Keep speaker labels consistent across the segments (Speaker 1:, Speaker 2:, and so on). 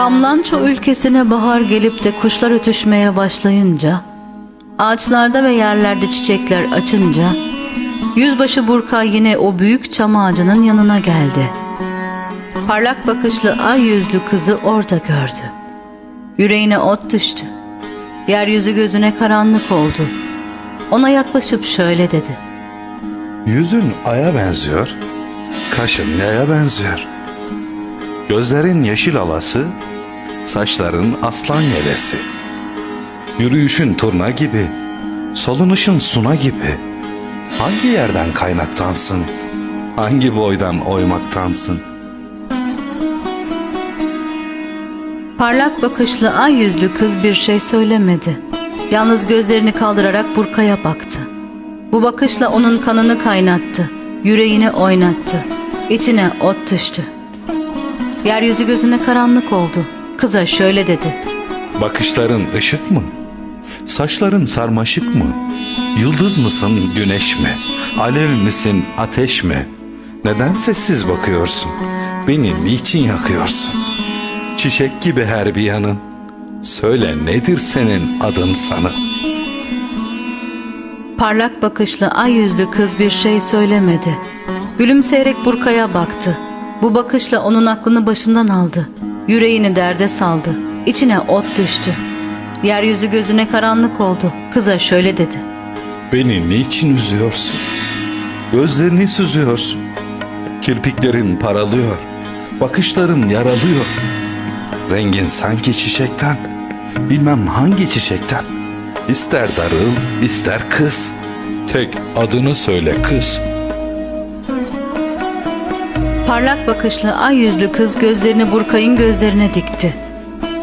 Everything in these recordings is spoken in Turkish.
Speaker 1: Kamlanço ülkesine bahar gelip de kuşlar ötüşmeye başlayınca, ağaçlarda ve yerlerde çiçekler açınca, yüzbaşı Burka yine o büyük çam ağacının yanına geldi. Parlak bakışlı ay yüzlü kızı orada gördü. Yüreğine ot düştü. Yeryüzü gözüne karanlık oldu. Ona yaklaşıp şöyle dedi.
Speaker 2: Yüzün aya benziyor, kaşın yaya benziyor. Gözlerin yeşil alası, saçların aslan yelesi. Yürüyüşün turna gibi, solunuşun suna gibi. Hangi yerden kaynaktansın, hangi boydan oymaktansın?
Speaker 1: Parlak bakışlı ay yüzlü kız bir şey söylemedi. Yalnız gözlerini kaldırarak Burka'ya baktı. Bu bakışla onun kanını kaynattı, yüreğini oynattı. İçine ot düştü. Yeryüzü gözüne karanlık oldu. Kıza şöyle dedi.
Speaker 2: Bakışların ışık mı? Saçların sarmaşık mı? Yıldız mısın, güneş mi? Alev misin, ateş mi? Neden sessiz bakıyorsun? Beni niçin yakıyorsun? Çiçek gibi her bir yanın. Söyle nedir senin adın sana?
Speaker 1: Parlak bakışlı ay yüzlü kız bir şey söylemedi. Gülümseyerek Burka'ya baktı. Bu bakışla onun aklını başından aldı. Yüreğini derde saldı. İçine ot düştü. Yeryüzü gözüne karanlık oldu. Kıza şöyle dedi.
Speaker 2: Beni niçin üzüyorsun? Gözlerini süzüyorsun. Kirpiklerin paralıyor. Bakışların yaralıyor. Rengin sanki çiçekten. Bilmem hangi çiçekten. İster darıl, ister kız. Tek adını söyle kız.
Speaker 1: Parlak bakışlı ay yüzlü kız gözlerini Burkay'ın gözlerine dikti.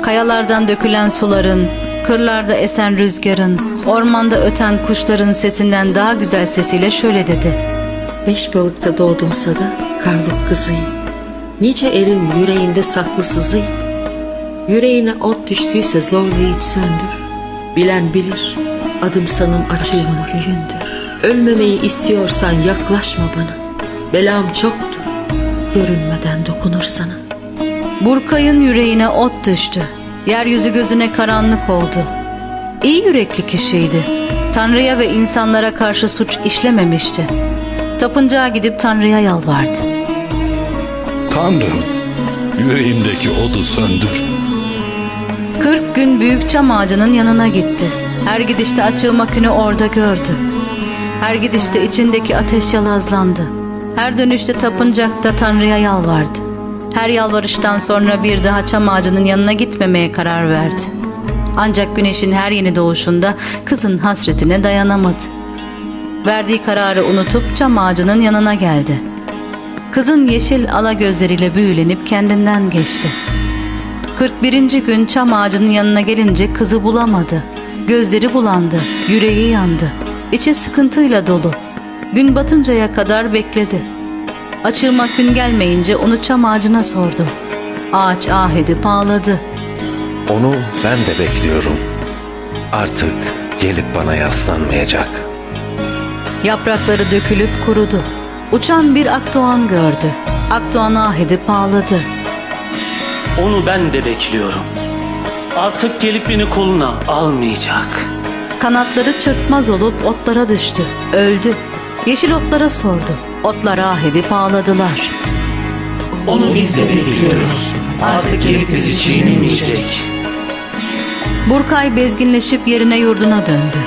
Speaker 1: Kayalardan dökülen suların, kırlarda esen rüzgarın, ormanda öten kuşların sesinden daha güzel sesiyle şöyle dedi.
Speaker 3: Beş balıkta doğdumsa da karluk kızıyım. Nice erin yüreğinde saklı sızıyım. Yüreğine ot düştüyse zorlayıp söndür. Bilen bilir, adım sanım açılmak gündür. Ölmemeyi istiyorsan yaklaşma bana. Belam çoktur, görünmeden dokunur sana.
Speaker 1: Burkay'ın yüreğine ot düştü. Yeryüzü gözüne karanlık oldu. İyi yürekli kişiydi. Tanrı'ya ve insanlara karşı suç işlememişti. Tapıncağa gidip Tanrı'ya yalvardı.
Speaker 2: Tanrım, yüreğimdeki odu söndür.
Speaker 1: 40 gün büyük çam ağacının yanına gitti. Her gidişte açığım akünü orada gördü. Her gidişte içindeki ateş yalazlandı. Her dönüşte tapıncakta Tanrı'ya yalvardı. Her yalvarıştan sonra bir daha çam ağacının yanına gitmemeye karar verdi. Ancak güneşin her yeni doğuşunda kızın hasretine dayanamadı. Verdiği kararı unutup çam ağacının yanına geldi. Kızın yeşil ala gözleriyle büyülenip kendinden geçti. 41. gün çam ağacının yanına gelince kızı bulamadı. Gözleri bulandı, yüreği yandı. İçi sıkıntıyla dolu. Gün batıncaya kadar bekledi. Açığıma gün gelmeyince onu çam ağacına sordu. Ağaç ah edip ağladı.
Speaker 4: Onu ben de bekliyorum. Artık gelip bana yaslanmayacak.
Speaker 1: Yaprakları dökülüp kurudu. Uçan bir akdoğan gördü. Akdoğan ah edip ağladı.
Speaker 5: Onu ben de bekliyorum. Artık gelip beni koluna almayacak.
Speaker 1: Kanatları çırpmaz olup otlara düştü. Öldü. Yeşil otlara sordu. Otlar ah edip ağladılar.
Speaker 5: Onu biz de bekliyoruz. Artık gelip bizi çiğnemeyecek.
Speaker 1: Burkay bezginleşip yerine yurduna döndü.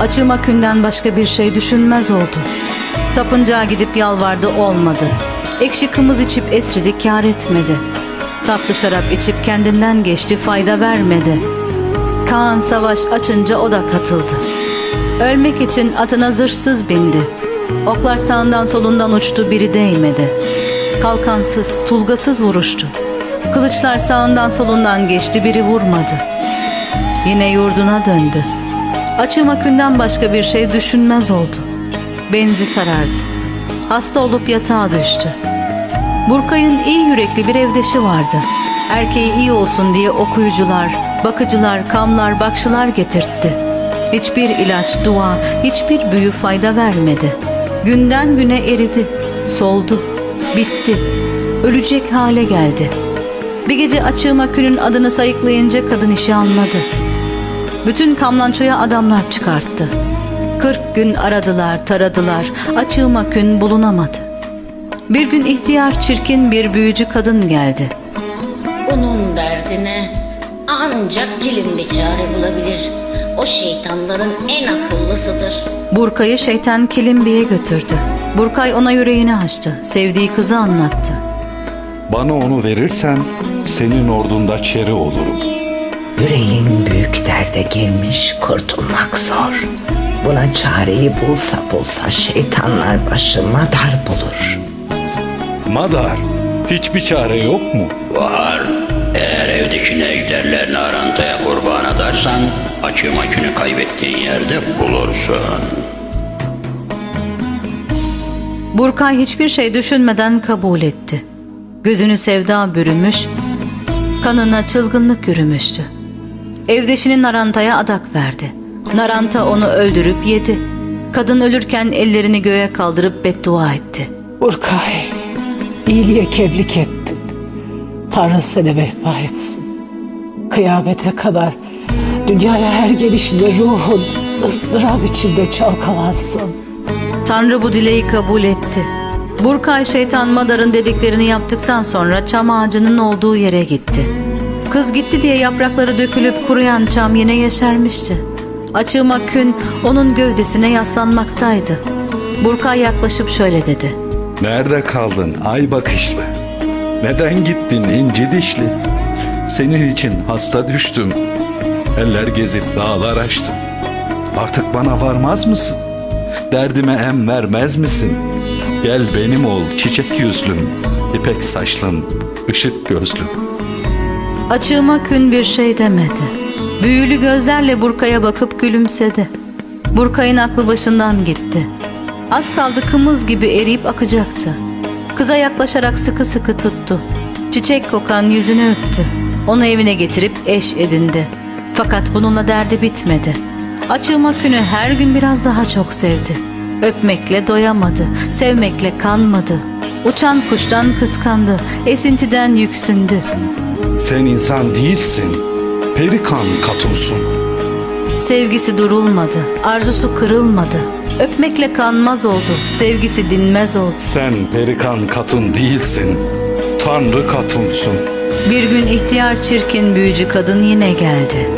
Speaker 1: Açığım akünden başka bir şey düşünmez oldu. Tapıncağa gidip yalvardı olmadı. Ekşi kımız içip esridi kâr etmedi. Tatlı şarap içip kendinden geçti fayda vermedi. Kaan savaş açınca o da katıldı. Ölmek için atına zırhsız bindi. Oklar sağından solundan uçtu biri değmedi. Kalkansız, tulgasız vuruştu. Kılıçlar sağından solundan geçti biri vurmadı. Yine yurduna döndü. Açığım akünden başka bir şey düşünmez oldu. Benzi sarardı. Hasta olup yatağa düştü. Burkay'ın iyi yürekli bir evdeşi vardı. Erkeği iyi olsun diye okuyucular, bakıcılar, kamlar, bakşılar getirtti. Hiçbir ilaç, dua, hiçbir büyü fayda vermedi. Günden güne eridi, soldu, bitti, ölecek hale geldi. Bir gece açığıma külün adını sayıklayınca kadın işi anladı. Bütün kamlançoya adamlar çıkarttı. Kırk gün aradılar, taradılar. Açığıma kün bulunamadı. Bir gün ihtiyar çirkin bir büyücü kadın geldi.
Speaker 6: Bunun derdine ancak gelin bir çare bulabilir. O şeytanların en akıllısıdır.
Speaker 1: Burkay'ı şeytan Kilimbi'ye götürdü. Burkay ona yüreğini açtı. Sevdiği kızı anlattı.
Speaker 2: Bana onu verirsen senin ordunda çeri olurum.
Speaker 7: Yüreğin büyük derde girmiş kurtulmak zor. Buna çareyi bulsa bulsa şeytanlar başıma dar bulur.
Speaker 2: Madar, hiçbir çare yok mu?
Speaker 8: Var. Eğer evdeki ejderlerini arantaya kurban edersen açım akünü kaybettiğin yerde bulursun.
Speaker 1: Burkay hiçbir şey düşünmeden kabul etti. Gözünü sevda bürümüş, kanına çılgınlık yürümüştü. Evdeşinin Naranta'ya adak verdi. Naranta onu öldürüp yedi. Kadın ölürken ellerini göğe kaldırıp beddua etti.
Speaker 9: Burkay, iyiliğe keblik ettin. Tanrı seni vefba etsin. Kıyamete kadar dünyaya her gelişinde ruhun ıstırap içinde çalkalansın.
Speaker 1: Tanrı bu dileği kabul etti. Burkay şeytan Madar'ın dediklerini yaptıktan sonra çam ağacının olduğu yere gitti. Kız gitti diye yaprakları dökülüp kuruyan çam yine yeşermişti. Açığıma kün onun gövdesine yaslanmaktaydı. Burkay yaklaşıp şöyle dedi.
Speaker 2: Nerede kaldın ay bakışlı? Neden gittin inci dişli? Senin için hasta düştüm. Eller gezip dağlar açtım. Artık bana varmaz mısın? Derdime em vermez misin? Gel benim ol çiçek yüzlüm, ipek saçlım, ışık gözlüm.
Speaker 1: Açığıma kün bir şey demedi. Büyülü gözlerle Burkay'a bakıp gülümsedi. Burkay'ın aklı başından gitti. Az kaldı kımız gibi eriyip akacaktı. Kıza yaklaşarak sıkı sıkı tuttu. Çiçek kokan yüzünü öptü. Onu evine getirip eş edindi. Fakat bununla derdi bitmedi. Açığıma künü her gün biraz daha çok sevdi. Öpmekle doyamadı, sevmekle kanmadı. Uçan kuştan kıskandı, esintiden yüksündü.
Speaker 2: Sen insan değilsin, perikan katunsun.
Speaker 1: Sevgisi durulmadı, arzusu kırılmadı. Öpmekle kanmaz oldu, sevgisi dinmez oldu.
Speaker 2: Sen perikan katun değilsin, tanrı katunsun.
Speaker 1: Bir gün ihtiyar çirkin büyücü kadın yine geldi.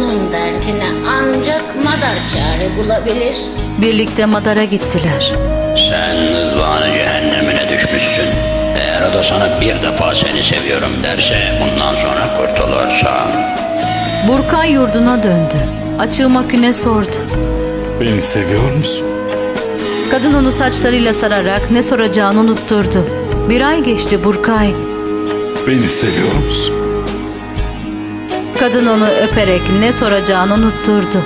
Speaker 6: Bunun derdine ancak madar çare bulabilir.
Speaker 1: Birlikte Madar'a gittiler.
Speaker 8: Sen ızvanı cehennemine düşmüşsün. Eğer o da sana bir defa seni seviyorum derse bundan sonra kurtulursan.
Speaker 1: Burkay yurduna döndü. Açığıma küne sordu.
Speaker 2: Beni seviyor musun?
Speaker 1: Kadın onu saçlarıyla sararak ne soracağını unutturdu. Bir ay geçti Burkay.
Speaker 2: Beni seviyor musun?
Speaker 1: Kadın onu öperek ne soracağını unutturdu.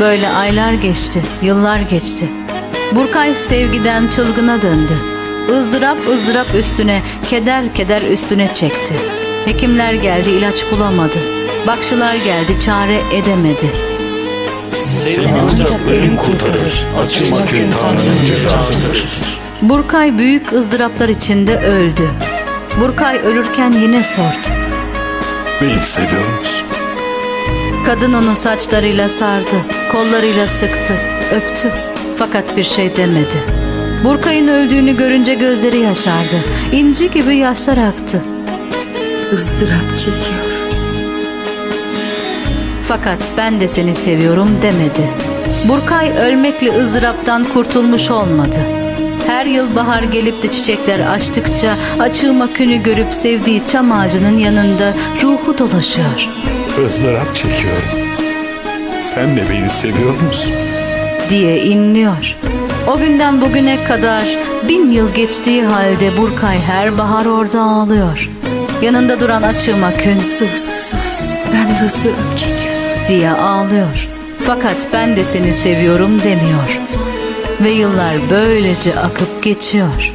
Speaker 1: Böyle aylar geçti, yıllar geçti. Burkay sevgiden çılgına döndü. ızdırap ızdırap üstüne, keder keder üstüne çekti. Hekimler geldi ilaç bulamadı. Bakşılar geldi çare edemedi. Burkay büyük ızdıraplar içinde öldü. Burkay ölürken yine sordu.
Speaker 2: Beni seviyor musun?
Speaker 1: Kadın onu saçlarıyla sardı, kollarıyla sıktı, öptü. Fakat bir şey demedi. Burkay'ın öldüğünü görünce gözleri yaşardı. İnci gibi yaşlar aktı.
Speaker 3: ızdırap çekiyor.
Speaker 1: Fakat ben de seni seviyorum demedi. Burkay ölmekle ızdıraptan kurtulmuş olmadı. Her yıl bahar gelip de çiçekler açtıkça açığıma künü görüp sevdiği çam ağacının yanında ruhu dolaşıyor.
Speaker 2: Izdırap çekiyorum. Sen de beni seviyor musun?
Speaker 1: diye inliyor. O günden bugüne kadar bin yıl geçtiği halde Burkay her bahar orada ağlıyor. Yanında duran açığıma kün
Speaker 3: Sus sus. Ben de ızdırap çekiyorum.
Speaker 1: diye ağlıyor. Fakat ben de seni seviyorum demiyor. Ve yıllar böylece akıp geçiyor.